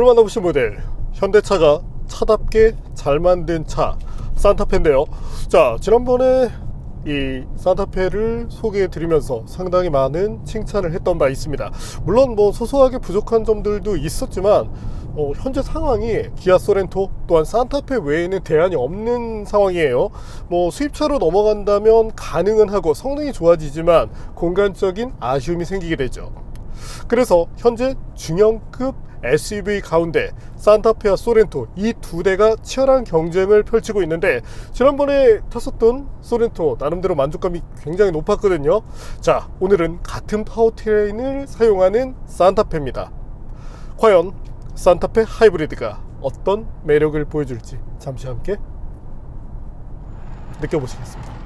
오늘 만나보신 모델 현대차가 차답게 잘 만든 차 산타페인데요. 자 지난번에 이 산타페를 소개해 드리면서 상당히 많은 칭찬을 했던 바 있습니다. 물론 뭐 소소하게 부족한 점들도 있었지만 어, 현재 상황이 기아 소렌토 또한 산타페 외에는 대안이 없는 상황이에요. 뭐 수입차로 넘어간다면 가능은 하고 성능이 좋아지지만 공간적인 아쉬움이 생기게 되죠. 그래서 현재 중형급 SUV 가운데 산타페와 소렌토 이 두 대가 치열한 경쟁을 펼치고 있는데 지난번에 탔었던 소렌토 나름대로 만족감이 굉장히 높았거든요. 자, 오늘은 같은 파워트레인을 사용하는 산타페입니다. 과연 산타페 하이브리드가 어떤 매력을 보여줄지 잠시 함께 느껴보시겠습니다.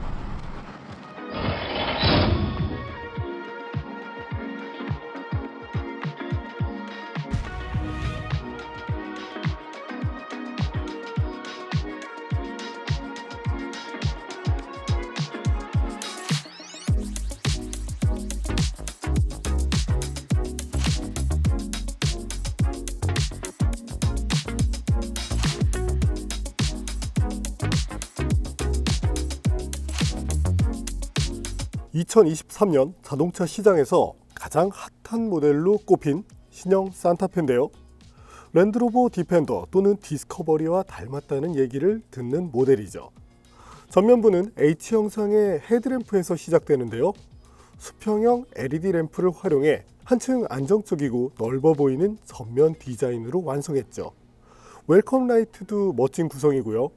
(2023년) 자동차 시장에서 가장 핫한 모델로 꼽힌 신형 산타페인데요. 랜드로버 디펜더 또는 디스커버리와 닮았다는 얘기를 듣는 모델이죠. 전면부는 H 형상의 헤드램프에서 시작되는데요. 수평형 LED 램프를 활용해 한층 안정적이고 넓어 보이는 전면 디자인으로 완성했죠. 웰컴 라이트도 멋진 구성이고요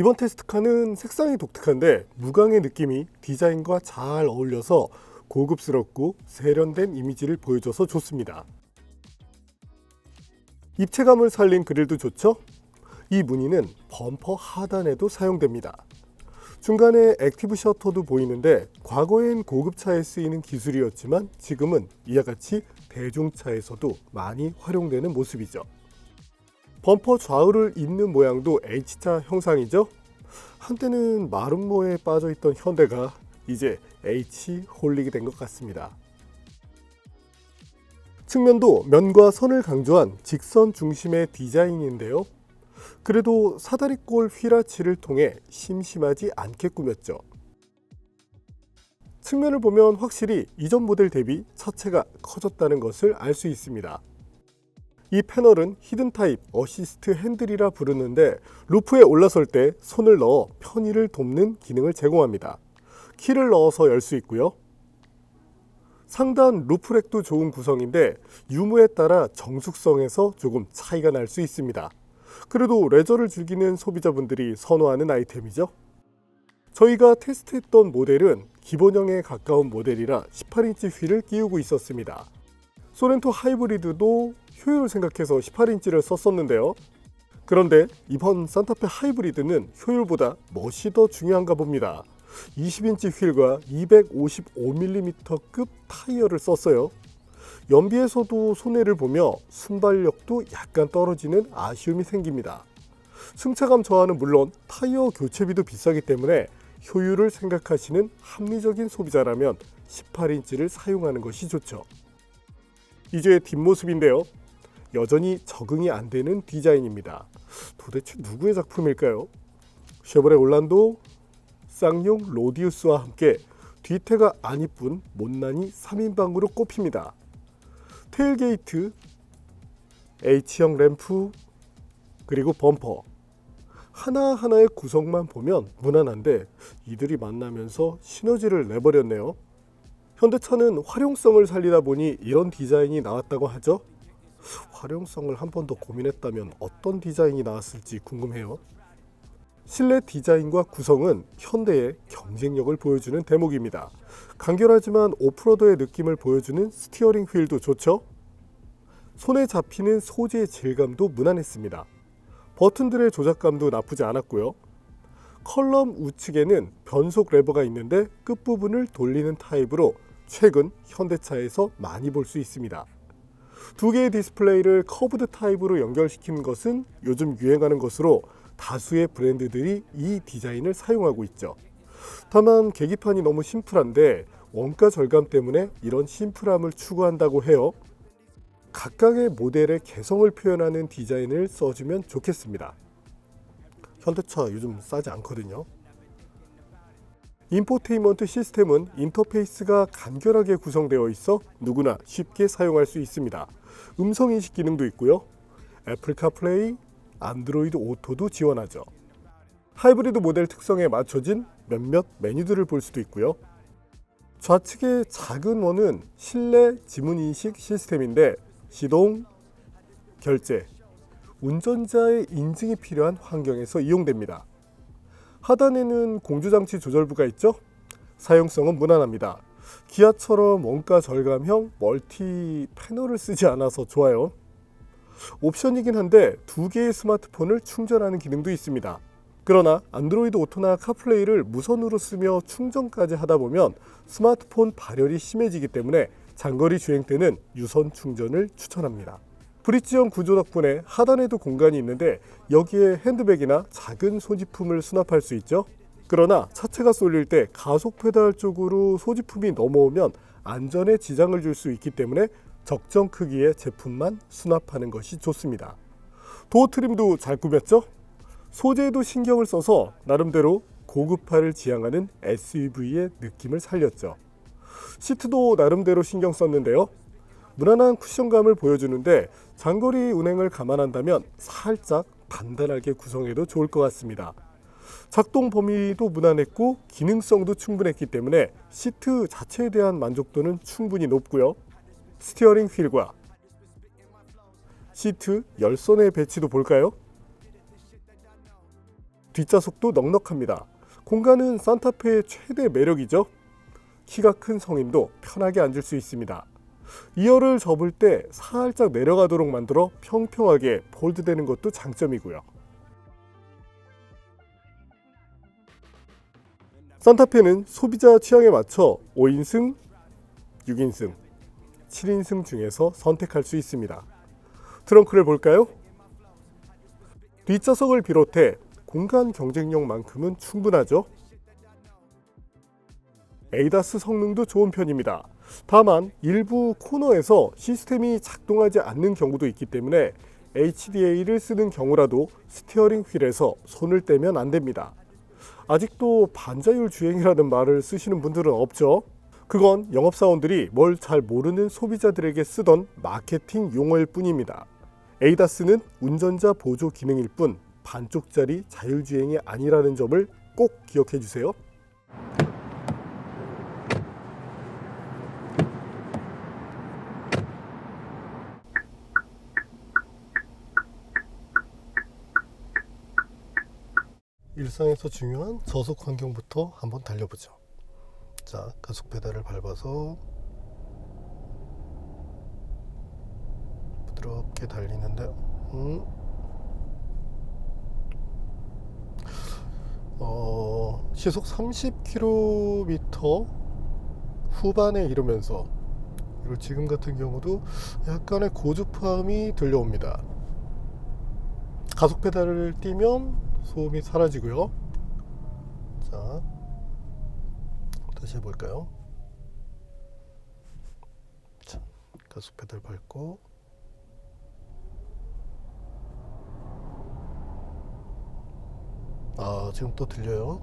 이번 테스트카는 색상이 독특한데 무광의 느낌이 디자인과 잘 어울려서 고급스럽고 세련된 이미지를 보여줘서 좋습니다. 입체감을 살린 그릴도 좋죠? 이 무늬는 범퍼 하단에도 사용됩니다. 중간에 액티브 셔터도 보이는데 과거엔 고급차에 쓰이는 기술이었지만 지금은 이와 같이 대중차에서도 많이 활용되는 모습이죠. 범퍼 좌우를 잇는 모양도 H자 형상이죠. 한때는 마름모에 빠져있던 현대가 이제 H 홀릭이 된 것 같습니다. 측면도 면과 선을 강조한 직선 중심의 디자인인데요. 그래도 사다리꼴 휘라치를 통해 심심하지 않게 꾸몄죠. 측면을 보면 확실히 이전 모델 대비 차체가 커졌다는 것을 알 수 있습니다. 이 패널은 히든 타입 어시스트 핸들이라 부르는데 루프에 올라설 때 손을 넣어 편의를 돕는 기능을 제공합니다. 키를 넣어서 열 수 있고요. 상단 루프렉도 좋은 구성인데 유무에 따라 정숙성에서 조금 차이가 날 수 있습니다. 그래도 레저를 즐기는 소비자분들이 선호하는 아이템이죠. 저희가 테스트했던 모델은 기본형에 가까운 모델이라 18인치 휠을 끼우고 있었습니다. 소렌토 하이브리드도 효율을 생각해서 18인치를 썼었는데요. 그런데 이번 산타페 하이브리드는 효율보다 멋이 더 중요한가 봅니다. 20인치 휠과 255mm급 타이어를 썼어요. 연비에서도 손해를 보며 순발력도 약간 떨어지는 아쉬움이 생깁니다. 승차감 저하는 물론 타이어 교체비도 비싸기 때문에 효율을 생각하시는 합리적인 소비자라면 18인치를 사용하는 것이 좋죠. 이제 뒷모습인데요. 여전히 적응이 안 되는 디자인입니다. 도대체 누구의 작품일까요? 쉐보레 올란도 쌍용 로디우스와 함께 뒤태가 안 이쁜 못난이 3인방으로 꼽힙니다. 테일게이트, H형 램프, 그리고 범퍼. 하나하나의 구성만 보면 무난한데 이들이 만나면서 시너지를 내버렸네요. 현대차는 활용성을 살리다 보니 이런 디자인이 나왔다고 하죠. 활용성을 한 번 더 고민했다면 어떤 디자인이 나왔을지 궁금해요. 실내 디자인과 구성은 현대의 경쟁력을 보여주는 대목입니다. 간결하지만 오프로드의 느낌을 보여주는 스티어링 휠도 좋죠? 손에 잡히는 소재의 질감도 무난했습니다. 버튼들의 조작감도 나쁘지 않았고요. 컬럼 우측에는 변속 레버가 있는데 끝부분을 돌리는 타입으로 최근 현대차에서 많이 볼 수 있습니다. 두 개의 디스플레이를 커브드 타입으로 연결시키는 것은 요즘 유행하는 것으로 다수의 브랜드들이 이 디자인을 사용하고 있죠. 다만 계기판이 너무 심플한데 원가 절감 때문에 이런 심플함을 추구한다고 해요. 각각의 모델의 개성을 표현하는 디자인을 써주면 좋겠습니다. 현대차 요즘 싸지 않거든요. 인포테인먼트 시스템은 인터페이스가 간결하게 구성되어 있어 누구나 쉽게 사용할 수 있습니다. 음성 인식 기능도 있고요. 애플 카플레이, 안드로이드 오토도 지원하죠. 하이브리드 모델 특성에 맞춰진 몇몇 메뉴들을 볼 수도 있고요. 좌측의 작은 원은 실내 지문 인식 시스템인데 시동, 결제, 운전자의 인증이 필요한 환경에서 이용됩니다. 하단에는 공조장치 조절부가 있죠? 사용성은 무난합니다. 기아처럼 원가 절감형 멀티 패널을 쓰지 않아서 좋아요. 옵션이긴 한데 두 개의 스마트폰을 충전하는 기능도 있습니다. 그러나 안드로이드 오토나 카플레이를 무선으로 쓰며 충전까지 하다 보면 스마트폰 발열이 심해지기 때문에 장거리 주행 때는 유선 충전을 추천합니다. 브릿지형 구조 덕분에 하단에도 공간이 있는데 여기에 핸드백이나 작은 소지품을 수납할 수 있죠. 그러나 차체가 쏠릴 때 가속 페달 쪽으로 소지품이 넘어오면 안전에 지장을 줄 수 있기 때문에 적정 크기의 제품만 수납하는 것이 좋습니다. 도어 트림도 잘 꾸몄죠? 소재에도 신경을 써서 나름대로 고급화를 지향하는 SUV의 느낌을 살렸죠. 시트도 나름대로 신경 썼는데요. 무난한 쿠션감을 보여주는데 장거리 운행을 감안한다면 살짝 단단하게 구성해도 좋을 것 같습니다. 작동 범위도 무난했고 기능성도 충분했기 때문에 시트 자체에 대한 만족도는 충분히 높고요. 스티어링 휠과 시트 열선의 배치도 볼까요? 뒷좌석도 넉넉합니다. 공간은 산타페의 최대 매력이죠. 키가 큰 성인도 편하게 앉을 수 있습니다. 2열을 접을 때 살짝 내려가도록 만들어 평평하게 폴드되는 것도 장점이고요. 산타페는 소비자 취향에 맞춰 5인승, 6인승, 7인승 중에서 선택할 수 있습니다. 트렁크를 볼까요? 뒷좌석을 비롯해 공간 경쟁력만큼은 충분하죠. 에이다스 성능도 좋은 편입니다. 다만 일부 코너에서 시스템이 작동하지 않는 경우도 있기 때문에 HDA를 쓰는 경우라도 스티어링 휠에서 손을 떼면 안 됩니다. 아직도 반자율 주행이라는 말을 쓰시는 분들은 없죠. 그건 영업사원들이 뭘 잘 모르는 소비자들에게 쓰던 마케팅 용어일 뿐입니다. 에이다스는 운전자 보조 기능일 뿐 반쪽짜리 자율주행이 아니라는 점을 꼭 기억해 주세요. 일상에서 중요한 저속 환경부터 한번 달려보죠. 자, 가속 페달을 밟아서 부드럽게 달리는데, 음, 어, 시속 30km 후반에 이르면서 그리고 지금 같은 경우도 약간의 고주파음이 들려옵니다. 가속 페달을 띄면 소음이 사라지고요. 자, 다시 해볼까요? 자, 가속 페달 밟고 아, 지금 또 들려요.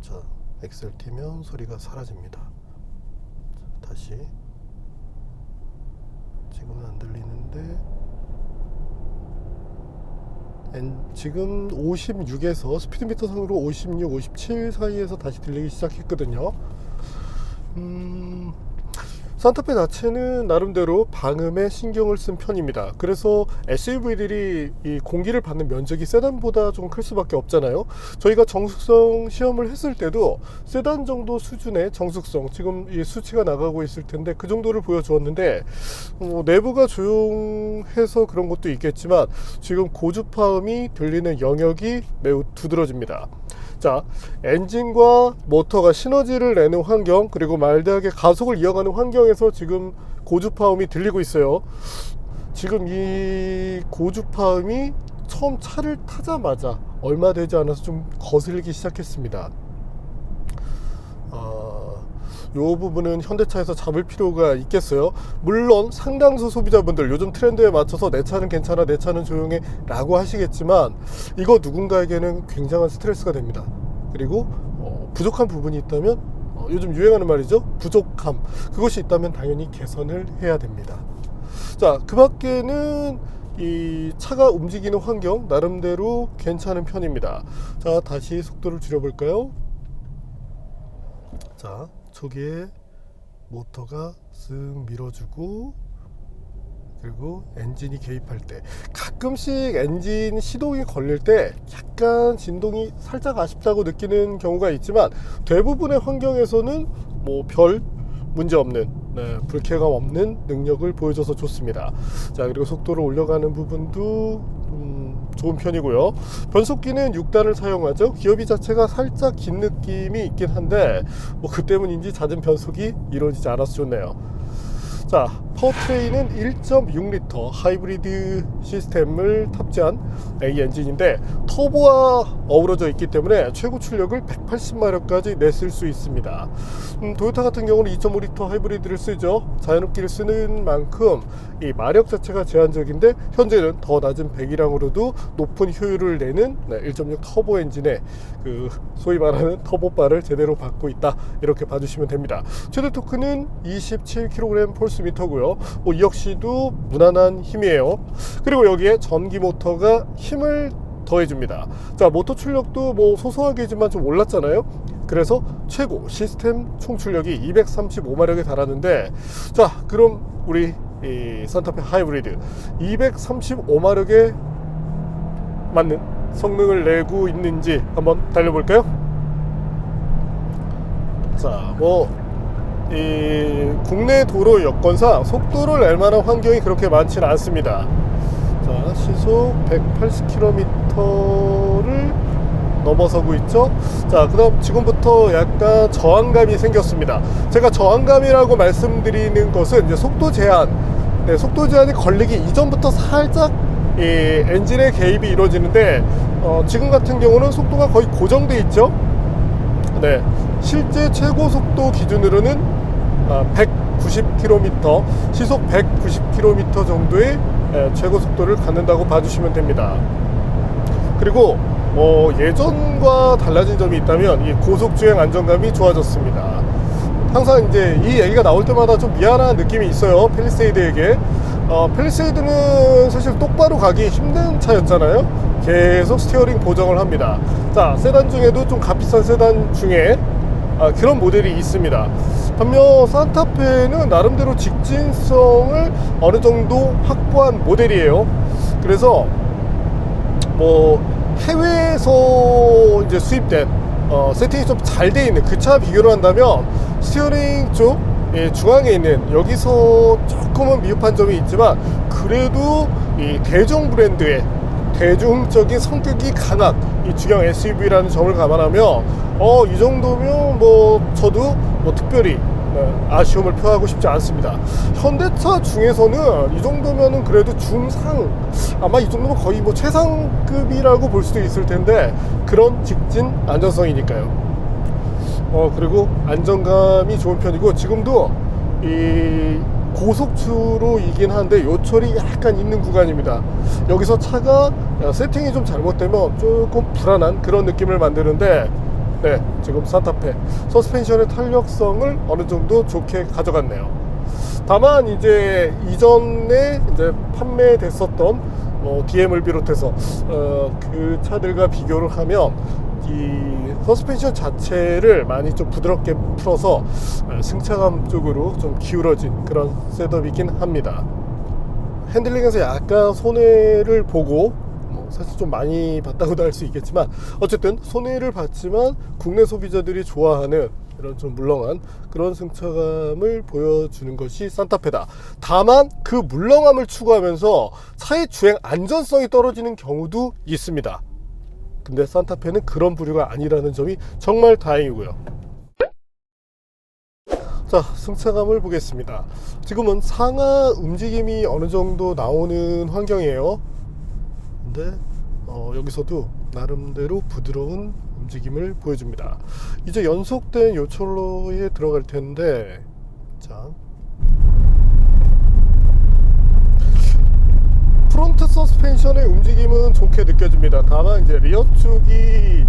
자, 엑셀 튀면 소리가 사라집니다. 자, 다시 지금은 안 들리는데 엔- 지금 56에서 스피드미터 상으로 56, 57 사이에서 다시 들리기 시작했거든요. 음, 산타페 자체는 나름대로 방음에 신경을 쓴 편입니다. 그래서 SUV들이 이 공기를 받는 면적이 세단보다 좀 클 수밖에 없잖아요. 저희가 정숙성 시험을 했을 때도 세단 정도 수준의 정숙성, 지금 이 수치가 나가고 있을 텐데 그 정도를 보여주었는데 어, 내부가 조용해서 그런 것도 있겠지만 지금 고주파음이 들리는 영역이 매우 두드러집니다. 자, 엔진과 모터가 시너지를 내는 환경 그리고 말대하게 가속을 이어가는 환경에서 지금 고주파음이 들리고 있어요. 지금 이 고주파음이 처음 차를 타자마자 얼마 되지 않아서 좀 거슬리기 시작했습니다. 어, 요 부분은 현대차에서 잡을 필요가 있겠어요. 물론 상당수 소비자분들 요즘 트렌드에 맞춰서 내 차는 괜찮아, 내 차는 조용해 라고 하시겠지만 이거 누군가에게는 굉장한 스트레스가 됩니다. 그리고 어, 부족한 부분이 있다면 어, 요즘 유행하는 말이죠. 부족함. 그것이 있다면 당연히 개선을 해야 됩니다. 자, 그 밖에는 이 차가 움직이는 환경 나름대로 괜찮은 편입니다. 자, 다시 속도를 줄여볼까요? 자, 초기에 모터가 쓱 밀어주고 그리고 엔진이 개입할 때 가끔씩 엔진 시동이 걸릴 때 약간 진동이 살짝 아쉽다고 느끼는 경우가 있지만 대부분의 환경에서는 뭐 별 문제 없는 네, 불쾌감 없는 능력을 보여줘서 좋습니다. 자 그리고 속도를 올려가는 부분도 음, 좋은 편이고요. 변속기는 6단을 사용하죠. 기어비 자체가 살짝 긴 느낌이 있긴 한데 뭐 그 때문인지 잦은 변속이 이루어지지 않아서 좋네요. 자, 파워트레인은 1.6리터 하이브리드 시스템을 탑재한 A 엔진인데 터보와 어우러져 있기 때문에 최고 출력을 180마력까지 냈을 수 있습니다. 음, 토요타 같은 경우는 2.5리터 하이브리드를 쓰죠. 자연흡기를 쓰는 만큼 이 마력 자체가 제한적인데 현재는 더 낮은 배기량으로도 높은 효율을 내는 1.6 터보 엔진의 그 소위 말하는 터보바를 제대로 받고 있다 이렇게 봐주시면 됩니다. 최대 토크는 27kg 폴스미터고요. 뭐 이 역시도 무난한 힘이에요. 그리고 여기에 전기 모터가 힘을 더해줍니다. 자 모터 출력도 뭐 소소하게지만 좀 올랐잖아요. 그래서 최고 시스템 총 출력이 235마력에 달하는데 자 그럼 우리 이 산타페 하이브리드 235마력에 맞는 성능을 내고 있는지 한번 달려볼까요? 자, 뭐, 이 국내 도로 여건상 속도를 낼 만한 환경이 그렇게 많지는 않습니다. 자, 시속 180km를 넘어서고 있죠. 자, 그 다음 지금부터 약간 저항감이 생겼습니다. 제가 저항감이라고 말씀드리는 것은 이제 속도 제한, 네, 속도 제한이 걸리기 이전부터 살짝 이 엔진의 개입이 이루어지는데 어, 지금 같은 경우는 속도가 거의 고정돼 있죠. 네, 실제 최고 속도 기준으로는 아, 190km, 시속 190km 정도의 에, 최고 속도를 갖는다고 봐주시면 됩니다. 그리고 어, 예전과 달라진 점이 있다면 이 고속 주행 안정감이 좋아졌습니다. 항상 이제 이 얘기가 나올 때마다 좀 미안한 느낌이 있어요. 펠리세이드에게. 어, 펠리세이드는 사실 똑바로 가기 힘든 차였잖아요. 계속 스티어링 보정을 합니다. 자, 세단 중에도 좀 값비싼 세단 중에 아, 그런 모델이 있습니다. 반면 산타페는 나름대로 직진성을 어느 정도 확보한 모델이에요. 그래서 뭐 해외에서 이제 수입된 어, 세팅이 좀 잘 돼 있는 그 차 비교를 한다면 스티어링 쪽 예, 중앙에 있는 여기서 조금은 미흡한 점이 있지만 그래도 이 대중 브랜드의 대중적인 성격이 강한 이 주경 SUV라는 점을 감안하면 어 이 정도면 뭐 저도 뭐 특별히 네, 아쉬움을 표하고 싶지 않습니다. 현대차 중에서는 이 정도면은 그래도 중상 아마 이 정도면 거의 뭐 최상급이라고 볼 수도 있을 텐데 그런 직진 안전성이니까요. 어 그리고 안정감이 좋은 편이고 지금도 이 고속주로이긴 한데 요철이 약간 있는 구간입니다. 여기서 차가 세팅이 좀 잘못되면 조금 불안한 그런 느낌을 만드는데 네, 지금 산타페 서스펜션의 탄력성을 어느 정도 좋게 가져갔네요. 다만 이제 이전에 이제 판매됐었던 뭐 DM을 비롯해서 어, 그 차들과 비교를 하면 이 서스펜션 자체를 많이 좀 부드럽게 풀어서 어, 승차감 쪽으로 좀 기울어진 그런 셋업이긴 합니다. 핸들링에서 약간 손해를 보고 뭐 사실 좀 많이 봤다고도 할 수 있겠지만 어쨌든 손해를 봤지만 국내 소비자들이 좋아하는 이런 좀 물렁한 그런 승차감을 보여주는 것이 산타페다. 다만 그 물렁함을 추구하면서 차의 주행 안전성이 떨어지는 경우도 있습니다. 근데 산타페는 그런 부류가 아니라는 점이 정말 다행이고요. 자, 승차감을 보겠습니다. 지금은 상하 움직임이 어느 정도 나오는 환경이에요. 근데 어, 여기서도 나름대로 부드러운 움직임을 보여줍니다. 이제 연속된 요철로에 들어갈 텐데 자 프론트 서스펜션의 움직임은 좋게 느껴집니다. 다만 이제 리어 쪽이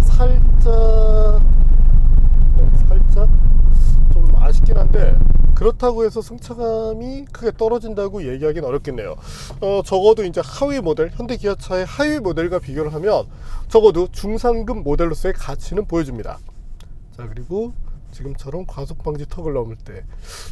살짝 네, 살짝 좀 아쉽긴 한데 그렇다고 해서 승차감이 크게 떨어진다고 얘기하기는 어렵겠네요. 어, 적어도 이제 하위 모델 현대 기아차의 하위 모델과 비교를 하면 적어도 중상급 모델로서의 가치는 보여줍니다. 자 그리고 지금처럼 과속 방지 턱을 넘을 때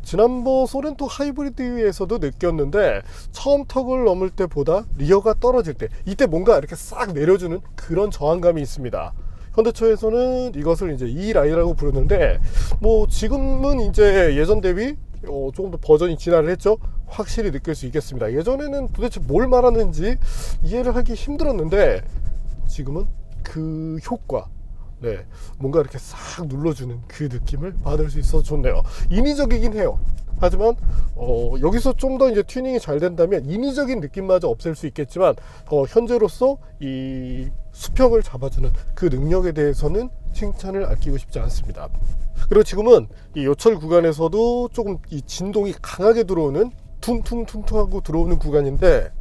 지난번 소렌토 하이브리드에서도 느꼈는데 처음 턱을 넘을 때보다 리어가 떨어질 때 이때 뭔가 이렇게 싹 내려주는 그런 저항감이 있습니다. 현대차에서는 이것을 이제 E 라인이라고 부르는데 뭐 지금은 이제 예전 대비 어, 조금 더 버전이 진화를 했죠. 확실히 느낄 수 있겠습니다. 예전에는 도대체 뭘 말하는지 이해를 하기 힘들었는데 지금은 그 효과 네, 뭔가 이렇게 싹 눌러주는 그 느낌을 받을 수 있어서 좋네요. 인위적이긴 해요. 하지만 어, 여기서 좀 더 이제 튜닝이 잘 된다면 인위적인 느낌마저 없앨 수 있겠지만 어, 현재로서 이 수평을 잡아주는 그 능력에 대해서는 칭찬을 아끼고 싶지 않습니다. 그리고 지금은 이 요철 구간에서도 조금 이 진동이 강하게 들어오는 퉁퉁퉁퉁하고 들어오는 구간인데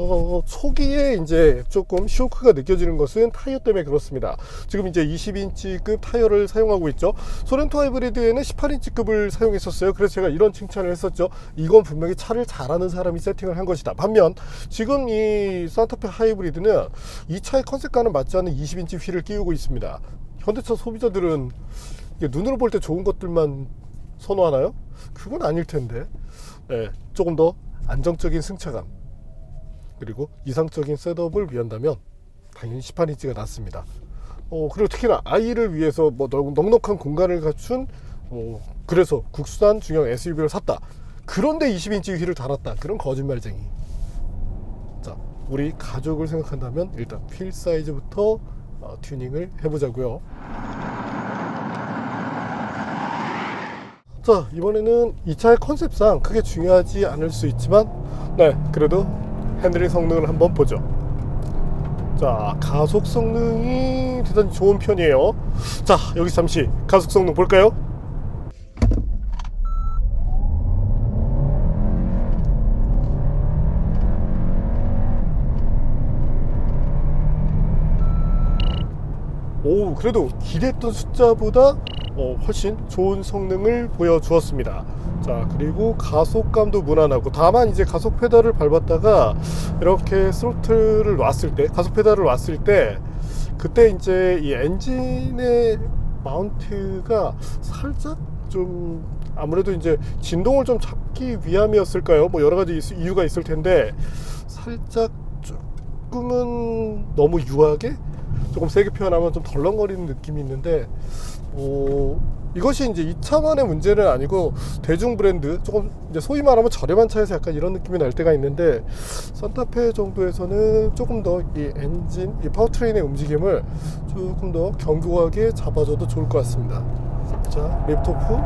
어, 초기에 이제 조금 쇼크가 느껴지는 것은 타이어 때문에 그렇습니다. 지금 이제 20인치급 타이어를 사용하고 있죠. 소렌토 하이브리드에는 18인치급을 사용했었어요. 그래서 제가 이런 칭찬을 했었죠. 이건 분명히 차를 잘하는 사람이 세팅을 한 것이다. 반면 지금 이 산타페 하이브리드는 이 차의 컨셉과는 맞지 않는 20인치 휠을 끼우고 있습니다. 현대차 소비자들은 눈으로 볼 때 좋은 것들만 선호하나요? 그건 아닐 텐데. 네, 조금 더 안정적인 승차감 그리고 이상적인 셋업을 위한다면 당연히 18인치가 낫습니다. 어, 그리고 특히나 아이를 위해서 뭐 넉- 넉넉한 공간을 갖춘 어, 그래서 국산 중형 SUV를 샀다. 그런데 20인치 휠을 달았다. 그런 거짓말쟁이. 자, 우리 가족을 생각한다면 일단 휠 사이즈부터 어, 튜닝을 해보자고요. 자, 이번에는 이 차의 컨셉상 크게 중요하지 않을 수 있지만, 네, 그래도 핸들링 성능을 한번 보죠. 자, 가속 성능이 대단히 좋은 편이에요. 자, 여기 잠시 가속 성능 볼까요? 오, 그래도 기대했던 숫자보다 어, 훨씬 좋은 성능을 보여주었습니다. 자, 그리고 가속감도 무난하고, 다만 이제 가속 페달을 밟았다가 이렇게 스로틀을 놨을 때, 가속 페달을 놨을 때, 그때 이제 이 엔진의 마운트가 살짝 좀 아무래도 이제 진동을 좀 잡기 위함이었을까요? 뭐 여러 가지 있- 이유가 있을 텐데 살짝 조금은 너무 유하게 조금 세게 표현하면 좀 덜렁거리는 느낌이 있는데 어, 이것이 이제 이 차만의 문제는 아니고 대중 브랜드 조금 이제 소위 말하면 저렴한 차에서 약간 이런 느낌이 날 때가 있는데 산타페 정도에서는 조금 더 이 엔진, 이 파워트레인의 움직임을 조금 더 견고하게 잡아줘도 좋을 것 같습니다. 자, 립토프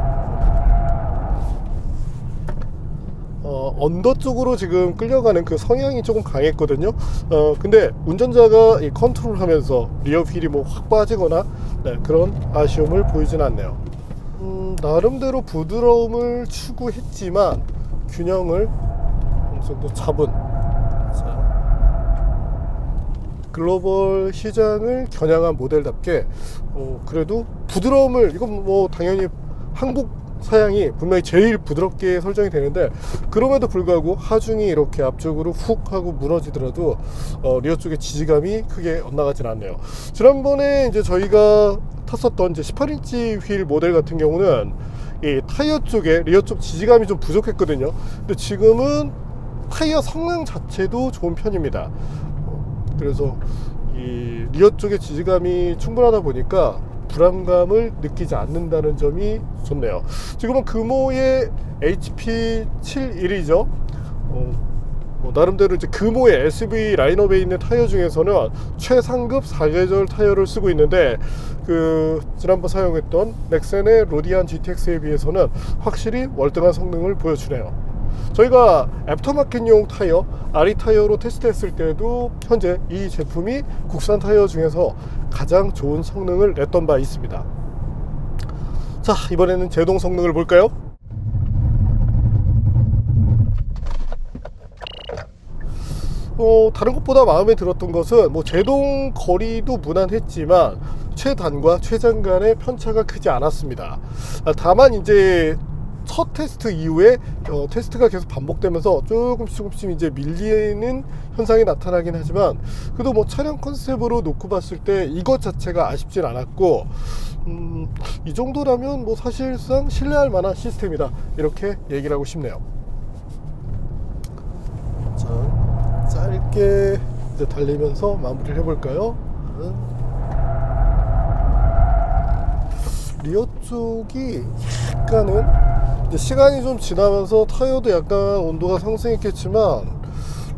어, 언더 쪽으로 지금 끌려가는 그 성향이 조금 강했거든요. 어, 근데 운전자가 이 컨트롤 하면서 리어 휠이 뭐 확 빠지거나 네, 그런 아쉬움을 보이진 않네요. 음, 나름대로 부드러움을 추구했지만 균형을 어느 정도 잡은 자, 글로벌 시장을 겨냥한 모델답게 어, 그래도 부드러움을 이건 뭐 당연히 한국 사양이 분명히 제일 부드럽게 설정이 되는데 그럼에도 불구하고 하중이 이렇게 앞쪽으로 훅 하고 무너지더라도 어, 리어 쪽의 지지감이 크게 엇나가진 않네요. 지난번에 이제 저희가 탔었던 이제 18인치 휠 모델 같은 경우는 이 타이어 쪽에 리어 쪽 지지감이 좀 부족했거든요. 근데 지금은 타이어 성능 자체도 좋은 편입니다. 어, 그래서 이 리어 쪽의 지지감이 충분하다 보니까 불안감을 느끼지 않는다는 점이 좋네요. 지금은 금호의 HP71이죠. 어, 뭐 나름대로 이제 금호의 SUV 라인업에 있는 타이어 중에서는 최상급 사계절 타이어를 쓰고 있는데 그 지난번 사용했던 넥센의 로디안 GTX에 비해서는 확실히 월등한 성능을 보여주네요. 저희가 애프터마켓용 타이어 아리 타이어로 테스트했을 때도 현재 이 제품이 국산 타이어 중에서 가장 좋은 성능을 냈던 바 있습니다. 자 이번에는 제동 성능을 볼까요? 어, 다른 것보다 마음에 들었던 것은 뭐 제동 거리도 무난했지만 최단과 최장 간의 편차가 크지 않았습니다. 아, 다만 이제 첫 테스트 이후에 어, 테스트가 계속 반복되면서 조금씩 조금씩 이제 밀리는 현상이 나타나긴 하지만 그래도 뭐 차량 컨셉으로 놓고 봤을 때 이것 자체가 아쉽진 않았고 음, 이 정도라면 뭐 사실상 신뢰할 만한 시스템이다 이렇게 얘기를 하고 싶네요. 자, 짧게 이제 달리면서 마무리를 해볼까요? 음. 리어 쪽이 약간은 시간이 좀 지나면서 타이어도 약간 온도가 상승했겠지만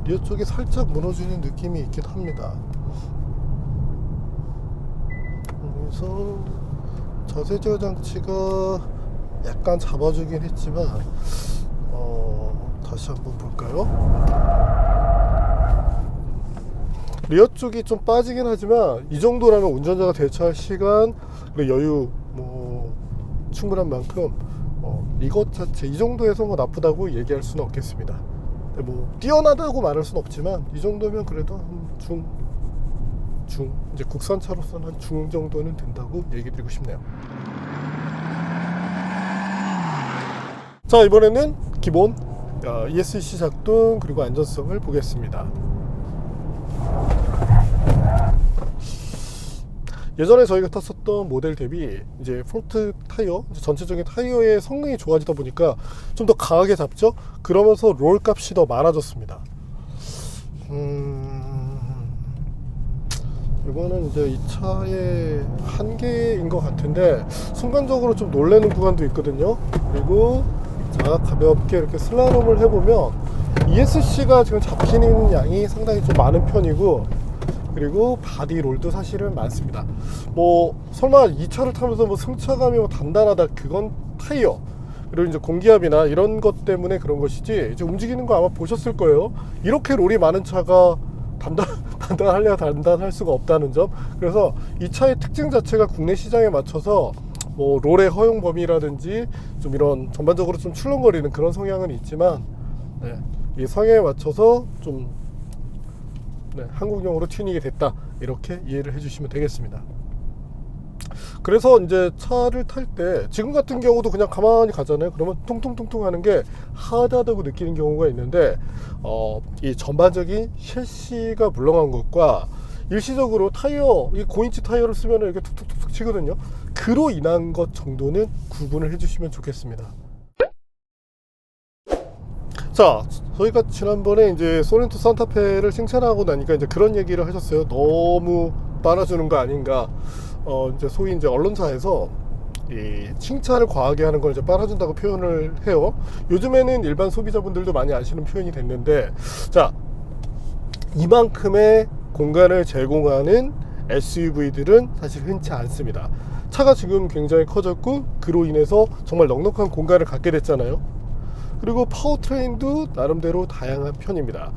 리어 쪽이 살짝 무너지는 느낌이 있긴 합니다. 그래서 자세 제어 장치가 약간 잡아주긴 했지만 어, 다시 한번 볼까요? 리어 쪽이 좀 빠지긴 하지만 이 정도라면 운전자가 대처할 시간 그리고 여유 뭐 충분한 만큼 어, 이것 자체 이 정도에서 뭐 나쁘다고 얘기할 수는 없겠습니다. 뭐 뛰어나다고 말할 수는 없지만 이 정도면 그래도 한중 중 이제 국산차로서는 한 중 정도는 된다고 얘기 드리고 싶네요. 자 이번에는 기본 어, ESC 작동 그리고 안전성을 보겠습니다. 예전에 저희가 탔었던 모델 대비 이제 프론트 타이어 전체적인 타이어의 성능이 좋아지다 보니까 좀 더 강하게 잡죠. 그러면서 롤 값이 더 많아졌습니다. 음, 이거는 이제 이 차의 한계인 것 같은데 순간적으로 좀 놀래는 구간도 있거든요. 그리고 자 가볍게 이렇게 슬라롬을 해보면 ESC가 지금 잡히는 양이 상당히 좀 많은 편이고 그리고 바디 롤도 사실은 많습니다. 뭐 설마 이 차를 타면서 뭐 승차감이 뭐 단단하다 그건 타이어 그리고 이제 공기압이나 이런 것 때문에 그런 것이지 이제 움직이는 거 아마 보셨을 거예요. 이렇게 롤이 많은 차가 단단 단단할래야 단단할 수가 없다는 점. 그래서 이 차의 특징 자체가 국내 시장에 맞춰서 뭐 롤의 허용 범위라든지 좀 이런 전반적으로 좀 출렁거리는 그런 성향은 있지만 네, 이 성향에 맞춰서 좀 네, 한국용으로 튜닝이 됐다 이렇게 이해를 해주시면 되겠습니다. 그래서 이제 차를 탈 때 지금 같은 경우도 그냥 가만히 가잖아요. 그러면 통통통통 하는 게 하다고 느끼는 경우가 있는데 어, 이 전반적인 셰시가 물렁한 것과 일시적으로 타이어 이 고인치 타이어를 쓰면 이렇게 툭툭툭툭 치거든요. 그로 인한 것 정도는 구분을 해주시면 좋겠습니다. 자, 저희가 지난번에 이제 소렌토 산타페를 칭찬하고 나니까 이제 그런 얘기를 하셨어요. 너무 빨아주는 거 아닌가. 어, 이제 소위 이제 언론사에서 이 칭찬을 과하게 하는 걸 이제 빨아준다고 표현을 해요. 요즘에는 일반 소비자분들도 많이 아시는 표현이 됐는데, 자, 이만큼의 공간을 제공하는 SUV들은 사실 흔치 않습니다. 차가 지금 굉장히 커졌고, 그로 인해서 정말 넉넉한 공간을 갖게 됐잖아요. 그리고 파워트레인도 나름대로 다양한 편입니다.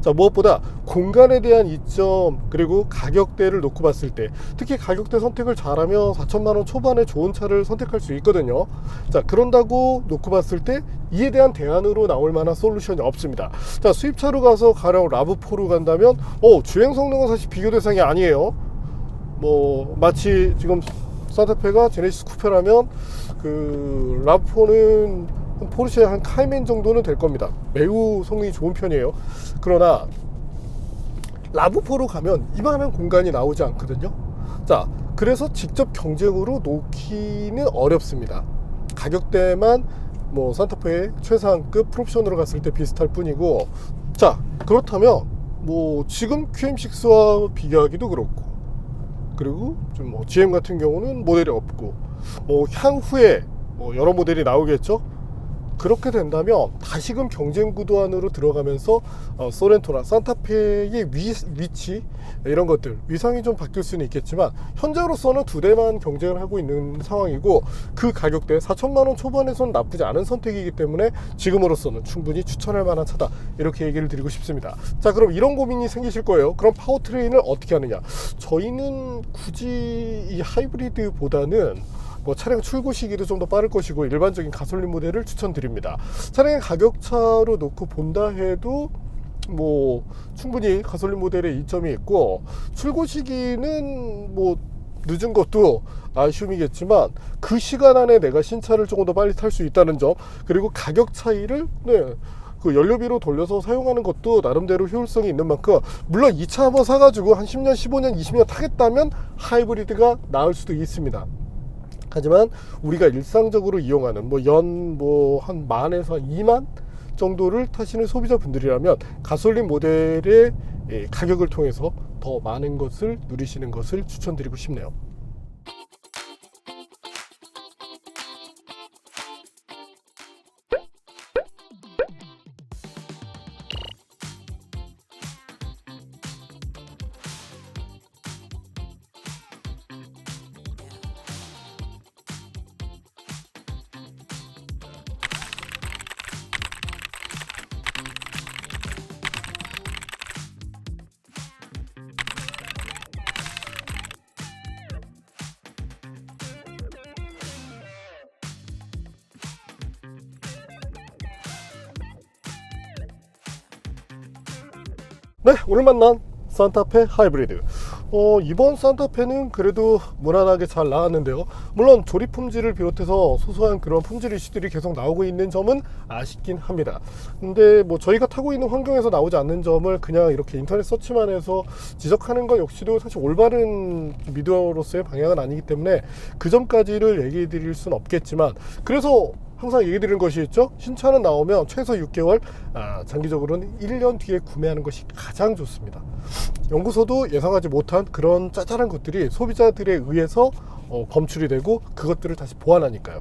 자 무엇보다 공간에 대한 이점 그리고 가격대를 놓고 봤을 때 특히 가격대 선택을 잘하면 4천만 원 초반에 좋은 차를 선택할 수 있거든요. 자 그런다고 놓고 봤을 때 이에 대한 대안으로 나올 만한 솔루션이 없습니다. 자 수입차로 가서 가령 라브4로 간다면 어 주행 성능은 사실 비교 대상이 아니에요. 뭐 마치 지금 산타페가 제네시스 쿠페라면 그 라브4는 포르쉐 한 카이멘 정도는 될 겁니다. 매우 성능이 좋은 편이에요. 그러나 라브4로 가면 이만한 공간이 나오지 않거든요. 자, 그래서 직접 경쟁으로 놓기는 어렵습니다. 가격대만 뭐 산타페의 최상급 프로옵션으로 갔을 때 비슷할 뿐이고 자, 그렇다면 뭐 지금 QM6와 비교하기도 그렇고 그리고 좀 뭐 GM 같은 경우는 모델이 없고 뭐 향후에 뭐 여러 모델이 나오겠죠. 그렇게 된다면 다시금 경쟁 구도 안으로 들어가면서 어, 소렌토나 산타페의 위, 위치 이런 것들 위상이 좀 바뀔 수는 있겠지만 현재로서는 두 대만 경쟁을 하고 있는 상황이고 그 가격대 4천만 원 초반에선 나쁘지 않은 선택이기 때문에 지금으로서는 충분히 추천할 만한 차다 이렇게 얘기를 드리고 싶습니다. 자 그럼 이런 고민이 생기실 거예요. 그럼 파워트레인을 어떻게 하느냐? 저희는 굳이 이 하이브리드보다는 뭐 차량 출고 시기도 좀 더 빠를 것이고 일반적인 가솔린 모델을 추천드립니다. 차량의 가격차로 놓고 본다 해도 뭐 충분히 가솔린 모델에 이점이 있고 출고 시기는 뭐 늦은 것도 아쉬움이겠지만 그 시간 안에 내가 신차를 조금 더 빨리 탈 수 있다는 점 그리고 가격 차이를 네, 그 연료비로 돌려서 사용하는 것도 나름대로 효율성이 있는 만큼 물론 이 차 한번 사가지고 한 10년, 15년, 20년 타겠다면 하이브리드가 나을 수도 있습니다. 하지만 우리가 일상적으로 이용하는 뭐 연 뭐 한 만에서 한 2만 정도를 타시는 소비자분들이라면 가솔린 모델의 예, 가격을 통해서 더 많은 것을 누리시는 것을 추천드리고 싶네요. 네, 오늘 만난 산타페 하이브리드. 어, 이번 산타페는 그래도 무난하게 잘 나왔는데요. 물론 조립 품질을 비롯해서 소소한 그런 품질 이슈들이 계속 나오고 있는 점은 아쉽긴 합니다. 근데 뭐 저희가 타고 있는 환경에서 나오지 않는 점을 그냥 이렇게 인터넷 서치만 해서 지적하는 건 역시도 사실 올바른 미디어로서의 방향은 아니기 때문에 그 점까지를 얘기해 드릴 수는 없겠지만 그래서 항상 얘기 드리는 것이 있죠. 신차는 나오면 최소 6개월, 아, 장기적으로는 1년 뒤에 구매하는 것이 가장 좋습니다. 연구소도 예상하지 못한 그런 짜잘한 것들이 소비자들에 의해서 어, 검출이 되고 그것들을 다시 보완하니까요.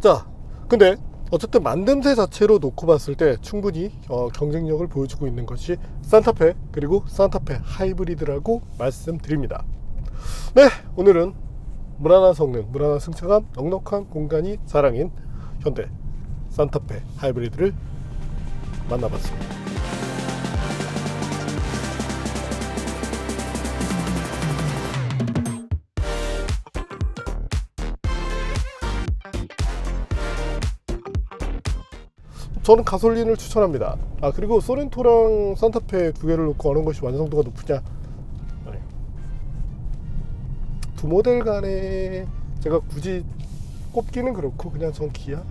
자, 근데 어쨌든 만듦새 자체로 놓고 봤을 때 충분히 어, 경쟁력을 보여주고 있는 것이 산타페 그리고 산타페 하이브리드라고 말씀드립니다. 네, 오늘은 무난한 성능, 무난한 승차감, 넉넉한 공간이 자랑인 현대 산타페 하이브리드를 만나봤습니다. 저는 가솔린을 추천합니다. 아 그리고 소렌토랑 산타페 두 개를 놓고 어느 것이 완성도가 높으냐? 네. 두 모델 간에 제가 굳이 꼽기는 그렇고 그냥 전 기아